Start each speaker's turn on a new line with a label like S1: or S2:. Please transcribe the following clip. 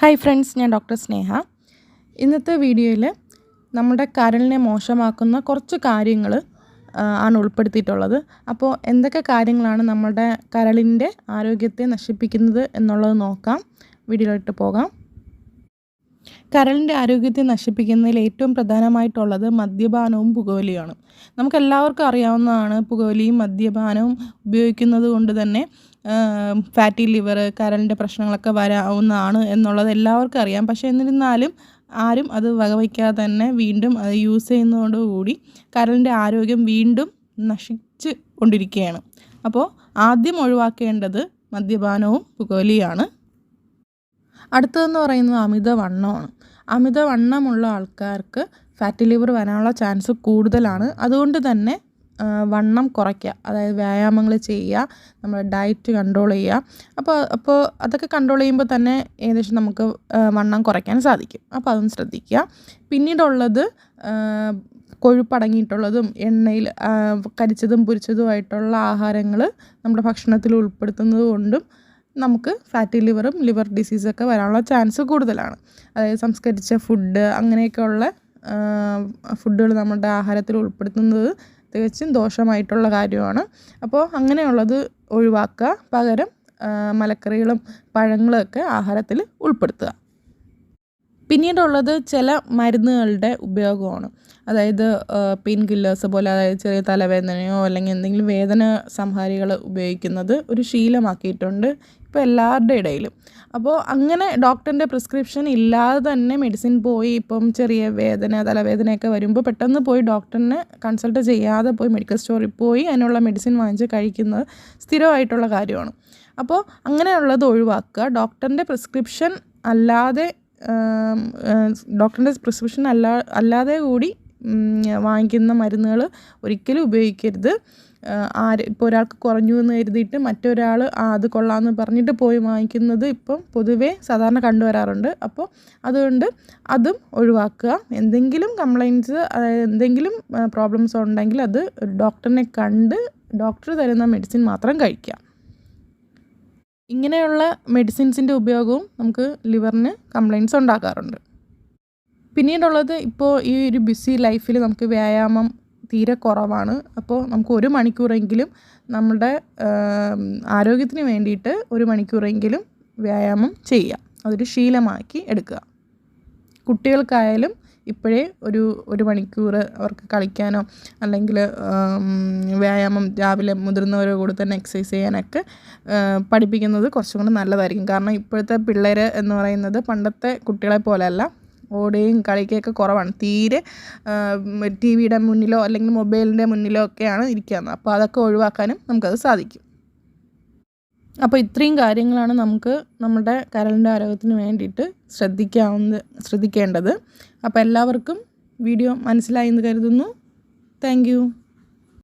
S1: Hi friends ഞാൻ doctor Sneha. ഇന്നത്തെ വീഡിയോയിൽ നമ്മുടെ കരളിനെ മോശമാക്കുന്ന കുറച്ച് കാര്യങ്ങൾ ആണ് ഉൾപ്പെടുത്തിയിട്ടുള്ളത്. അപ്പോൾ എന്തൊക്കെ കാര്യങ്ങളാണ് നമ്മുടെ കരളിന്റെ ആരോഗ്യത്തെ നശിപ്പിക്കുന്നത് എന്നുള്ളത് നോക്കാം. വീഡിയോയിലോട്ട് പോകാം. കരളിന്റെ ആരോഗ്യത്തെ നശിപ്പിക്കുന്നതിൽ ഏറ്റവും പ്രധാനമായിട്ടുള്ളത് മദ്യപാനവും പുകവലിയുമാണ്. നമുക്കെല്ലാവർക്കും അറിയാവുന്നതാണ് പുകവലിയും മദ്യപാനവും ഉപയോഗിക്കുന്നത് കൊണ്ട് തന്നെ ഫാറ്റി ലിവർ കരളിന്റെ പ്രശ്നങ്ങളൊക്കെ വരാവുന്നതാണ് എന്നുള്ളത് എല്ലാവർക്കും അറിയാം. പക്ഷേ എന്നിരുന്നാലും ആരും അത് വകവയ്ക്കാതെ തന്നെ വീണ്ടും അത് യൂസ് ചെയ്യുന്നതോടുകൂടി കരളിന്റെ ആരോഗ്യം വീണ്ടും നശിച്ച് കൊണ്ടിരിക്കുകയാണ്. അപ്പോൾ ആദ്യം ഒഴിവാക്കേണ്ടത് മദ്യപാനവും പുകവലിയാണ്. അടുത്തതെന്ന് പറയുന്നത് അമിതവണ്ണമാണ്. അമിതവണ്ണമുള്ള ആൾക്കാർക്ക് ഫാറ്റി ലിവർ വരാനുള്ള ചാൻസ് കൂടുതലാണ്. അതുകൊണ്ട് തന്നെ വണ്ണം കുറയ്ക്കുക. അതായത് വ്യായാമങ്ങൾ ചെയ്യുക നമ്മുടെ ഡയറ്റ് കൺട്രോൾ ചെയ്യുക. അപ്പോൾ അപ്പോൾ അതൊക്കെ കൺട്രോൾ ചെയ്യുമ്പോൾ തന്നെ ഏകദേശം നമുക്ക് വണ്ണം കുറയ്ക്കാൻ സാധിക്കും. അപ്പോൾ അതൊന്ന് ശ്രദ്ധിക്കുക. പിന്നീടുള്ളത് കൊഴുപ്പടങ്ങിയിട്ടുള്ളതും എണ്ണയിൽ കരിച്ചതും പൊരിച്ചതുമായിട്ടുള്ള ആഹാരങ്ങൾ നമ്മുടെ ഭക്ഷണത്തിൽ ഉൾപ്പെടുത്തുന്നത് കൊണ്ടും നമുക്ക് ഫാറ്റി ലിവറും ലിവർ ഡിസീസൊക്കെ വരാനുള്ള ചാൻസ് കൂടുതലാണ്. അതായത് സംസ്കരിച്ച ഫുഡ് അങ്ങനെയൊക്കെയുള്ള ഫുഡുകൾ നമ്മുടെ ആഹാരത്തിൽ ഉൾപ്പെടുത്തുന്നത് തികച്ചും ദോഷമായിട്ടുള്ള കാര്യമാണ്. അപ്പോൾ അങ്ങനെയുള്ളത് ഒഴിവാക്കുക. പകരം മലക്കറികളും പഴങ്ങളൊക്കെ ആഹാരത്തിൽ ഉൾപ്പെടുത്തുക. പിന്നീടുള്ളത് ചില മരുന്നുകളുടെ ഉപയോഗമാണ്. അതായത് പെയിൻ കില്ലേഴ്സ് പോലെ അതായത് ചെറിയ തലവേദനയോ അല്ലെങ്കിൽ എന്തെങ്കിലും വേദന സംഹാരികൾ ഉപയോഗിക്കുന്നത് ഒരു ശീലമാക്കിയിട്ടുണ്ട്. ഇപ്പോൾ എല്ലാവരുടെ ഇടയിലും. അപ്പോൾ അങ്ങനെ ഡോക്ടറിന്റെ പ്രിസ്ക്രിപ്ഷൻ ഇല്ലാതെ തന്നെ മെഡിസിൻ പോയി ഇപ്പം ചെറിയ വേദന തലവേദനയൊക്കെ വരുമ്പോൾ പെട്ടെന്ന് പോയി ഡോക്ടറിനെ കൺസൾട്ട് ചെയ്യാതെ പോയി മെഡിക്കൽ സ്റ്റോറിൽ പോയി അതിനുള്ള മെഡിസിൻ വാങ്ങിച്ച് കഴിക്കുന്നത് സ്ഥിരമായിട്ടുള്ള കാര്യമാണ്. അപ്പോൾ അങ്ങനെയുള്ളത് ഒഴിവാക്കുക. ഡോക്ടറിന്റെ പ്രിസ്ക്രിപ്ഷൻ അല്ലാതെ ഡോക്ടറിന്റെ പ്രിസ്ക്രിപ്ഷൻ അല്ലാ അല്ലാതെ കൂടി വാങ്ങിക്കുന്ന മരുന്നുകൾ ഒരിക്കലും ഉപയോഗിക്കരുത്. ആര് ഇപ്പോൾ ഒരാൾക്ക് കുറഞ്ഞു എന്ന് കരുതിയിട്ട് മറ്റൊരാൾ അത് കൊള്ളാമെന്ന് പറഞ്ഞിട്ട് പോയി വാങ്ങിക്കുന്നത് ഇപ്പം പൊതുവേ സാധാരണ കണ്ടുവരാറുണ്ട്. അപ്പോൾ അതുകൊണ്ട് അതും ഒഴിവാക്കുക. എന്തെങ്കിലും കംപ്ലയിന്റ്സ് അതായത് എന്തെങ്കിലും പ്രോബ്ലംസ് ഉണ്ടെങ്കിൽ അത് ഡോക്ടറിനെ കണ്ട് ഡോക്ടർ തരുന്ന മെഡിസിൻ മാത്രം കഴിക്കുക. ഇങ്ങനെയുള്ള മെഡിസിൻസിന്റെ ഉപയോഗവും നമുക്ക് ലിവറിന് കംപ്ലയിന്റ്സ് ഉണ്ടാക്കാറുണ്ട്. പിന്നീടുള്ളത് ഇപ്പോൾ ഈ ഒരു ബിസി ലൈഫിൽ നമുക്ക് വ്യായാമം തീരെ കുറവാണ്. അപ്പോൾ നമുക്ക് ഒരു മണിക്കൂറെങ്കിലും നമ്മുടെ ആരോഗ്യത്തിന് വേണ്ടിയിട്ട് ഒരു മണിക്കൂറെങ്കിലും വ്യായാമം ചെയ്യുക അതൊരു ശീലമാക്കി എടുക്കുക. കുട്ടികൾക്കായാലും ഇപ്പോഴേ ഒരു ഒരു മണിക്കൂർ അവർക്ക് കളിക്കാനോ അല്ലെങ്കിൽ വ്യായാമം രാവിലെ മുതിർന്നവരുടെ കൂടെ തന്നെ എക്സസൈസ് ചെയ്യാനൊക്കെ പഠിപ്പിക്കുന്നത് കുറച്ചും കൂടി നല്ലതായിരിക്കും. കാരണം ഇപ്പോഴത്തെ പിള്ളേർ എന്ന് പറയുന്നത് പണ്ടത്തെ കുട്ടികളെ പോലെയല്ല. ഓടുകയും കളിക്കുകയൊക്കെ കുറവാണ്. തീരെ ടി വിയുടെ മുന്നിലോ അല്ലെങ്കിൽ മൊബൈലിന്റെ മുന്നിലോ ഒക്കെയാണ് ഇരിക്കുന്നത് അപ്പോൾ അതൊക്കെ ഒഴിവാക്കാനും നമുക്കത് സാധിക്കും. അപ്പോൾ ഇത്രയും കാര്യങ്ങളാണ് നമുക്ക് നമ്മുടെ കരളിന്റെ ആരോഗ്യത്തിന് വേണ്ടിയിട്ട് ശ്രദ്ധിക്കാവുന്ന ശ്രദ്ധിക്കേണ്ടത്. അപ്പോൾ എല്ലാവർക്കും വീഡിയോ മനസ്സിലായി എന്ന് കരുതുന്നു. താങ്ക്